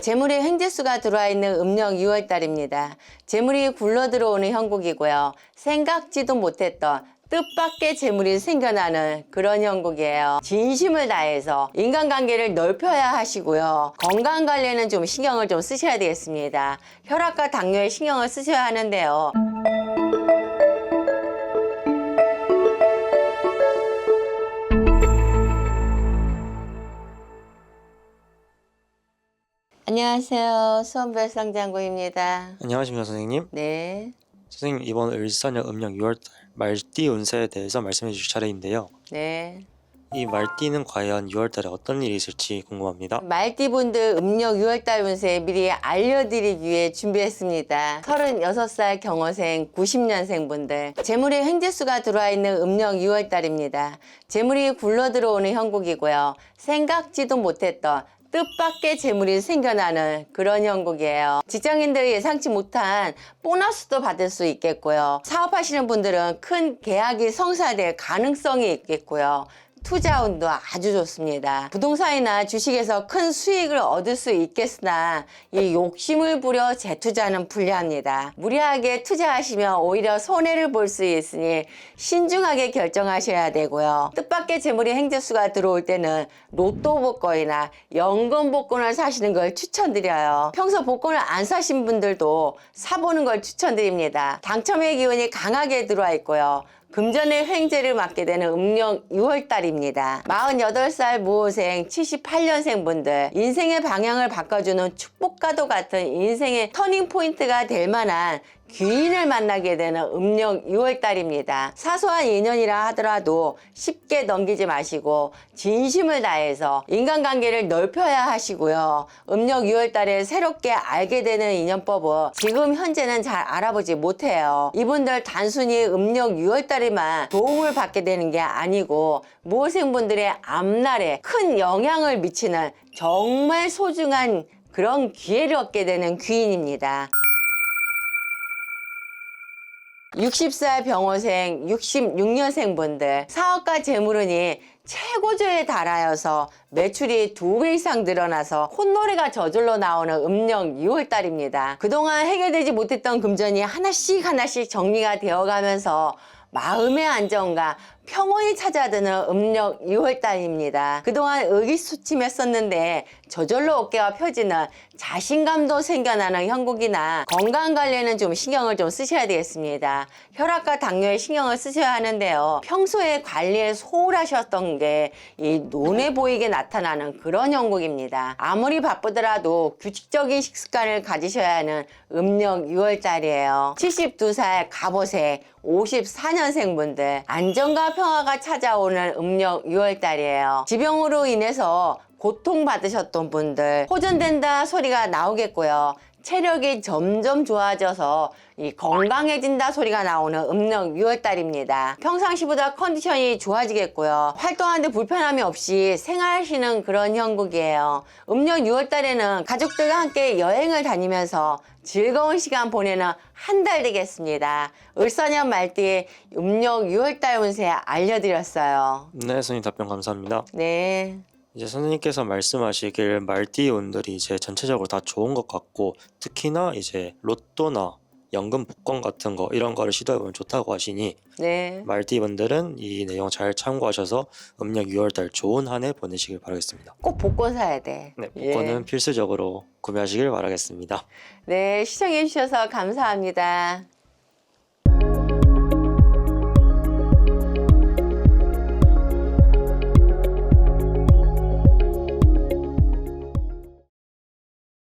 재물이 횡재수가 들어와 있는 음력 6월달입니다. 재물이 굴러 들어오는 형국이고요. 생각지도 못했던 뜻밖의 재물이 생겨나는 그런 형국이에요. 진심을 다해서 인간관계를 넓혀야 하시고요. 건강 관리에는 좀 신경을 좀 쓰셔야 되겠습니다. 혈압과 당뇨에 신경을 쓰셔야 하는데요. 안녕하세요. 수원별상 장구입니다. 안녕하십니까 선생님. 네, 선생님 이번 을사년 음력 6월달 말띠 운세에 대해서 말씀해 주실 차례인데요. 네. 이 말띠는 과연 6월달에 어떤 일이 있을지 궁금합니다. 말띠분들 음력 6월달 운세 미리 알려드리기 위해 준비했습니다. 36살 경어생 90년생 분들 재물이 횡재수가 들어와 있는 음력 6월달입니다. 재물이 굴러 들어오는 형국이고요. 생각지도 못했던 뜻밖의 재물이 생겨나는 그런 형국이에요. 직장인들이 예상치 못한 보너스도 받을 수 있겠고요. 사업하시는 분들은 큰 계약이 성사될 가능성이 있겠고요. 투자 운도 아주 좋습니다. 부동산이나 주식에서 큰 수익을 얻을 수 있겠으나 이 욕심을 부려 재투자는 불리합니다. 무리하게 투자하시면 오히려 손해를 볼 수 있으니 신중하게 결정하셔야 되고요. 뜻밖의 재물이 행재수가 들어올 때는 로또 복권이나 연금 복권을 사시는 걸 추천드려요. 평소 복권을 안 사신 분들도 사보는 걸 추천드립니다. 당첨의 기운이 강하게 들어와 있고요. 금전의 횡재를 맞게 되는 음력 6월달입니다. 48살 무호생 78년생 분들 인생의 방향을 바꿔주는 축복과도 같은 인생의 터닝 포인트가 될 만한 귀인을 만나게 되는 음력 6월달입니다. 사소한 인연이라 하더라도 쉽게 넘기지 마시고 진심을 다해서 인간관계를 넓혀야 하시고요. 음력 6월달에 새롭게 알게 되는 인연법은 지금 현재는 잘 알아보지 못해요. 이분들 단순히 음력 6월달에만 도움을 받게 되는 게 아니고 모생분들의 앞날에 큰 영향을 미치는 정말 소중한 그런 기회를 얻게 되는 귀인입니다. 60살 병호생, 66년생 분들 사업가 재물운이 최고조에 달하여서 매출이 두 배 이상 늘어나서 콧노래가 저절로 나오는 음력 2월달입니다. 그동안 해결되지 못했던 금전이 하나씩 하나씩 정리가 되어가면서 마음의 안정과 평온이 찾아드는 음력 2월달입니다. 그동안 의기소침했었는데 저절로 어깨가 펴지는 자신감도 생겨나는 형국이나 건강 관리에는 좀 신경을 좀 쓰셔야 되겠습니다. 혈압과 당뇨에 신경을 쓰셔야 하는데요. 평소에 관리에 소홀하셨던 게 이 눈에 보이게 나타나는 그런 형국입니다. 아무리 바쁘더라도 규칙적인 식습관을 가지셔야 하는 음력 6월달이에요. 72살 갑오세 54년생 분들 안정과 평화가 찾아오는 음력 6월달이에요. 지병으로 인해서 고통받으셨던 분들 호전된다 소리가 나오겠고요. 체력이 점점 좋아져서 이 건강해진다 소리가 나오는 음력 6월달입니다. 평상시보다 컨디션이 좋아지겠고요. 활동하는데 불편함이 없이 생활하시는 그런 형국이에요. 음력 6월달에는 가족들과 함께 여행을 다니면서 즐거운 시간 보내는 한 달 되겠습니다. 을사년 말띠 음력 6월달 운세 알려드렸어요. 네, 선생님 답변 감사합니다. 네. 이제 선생님께서 말씀하시길 말띠 운들이 이제 전체적으로 다 좋은 것 같고 특히나 이제 로또나 연금 복권 같은 거 이런 거를 시도해보면 좋다고 하시니 네. 말띠 분들은 이 내용 잘 참고하셔서 음력 6월달 좋은 한 해 보내시길 바라겠습니다. 꼭 복권 사야 돼. 네, 예. 복권은 필수적으로 구매하시길 바라겠습니다. 네, 시청해주셔서 감사합니다.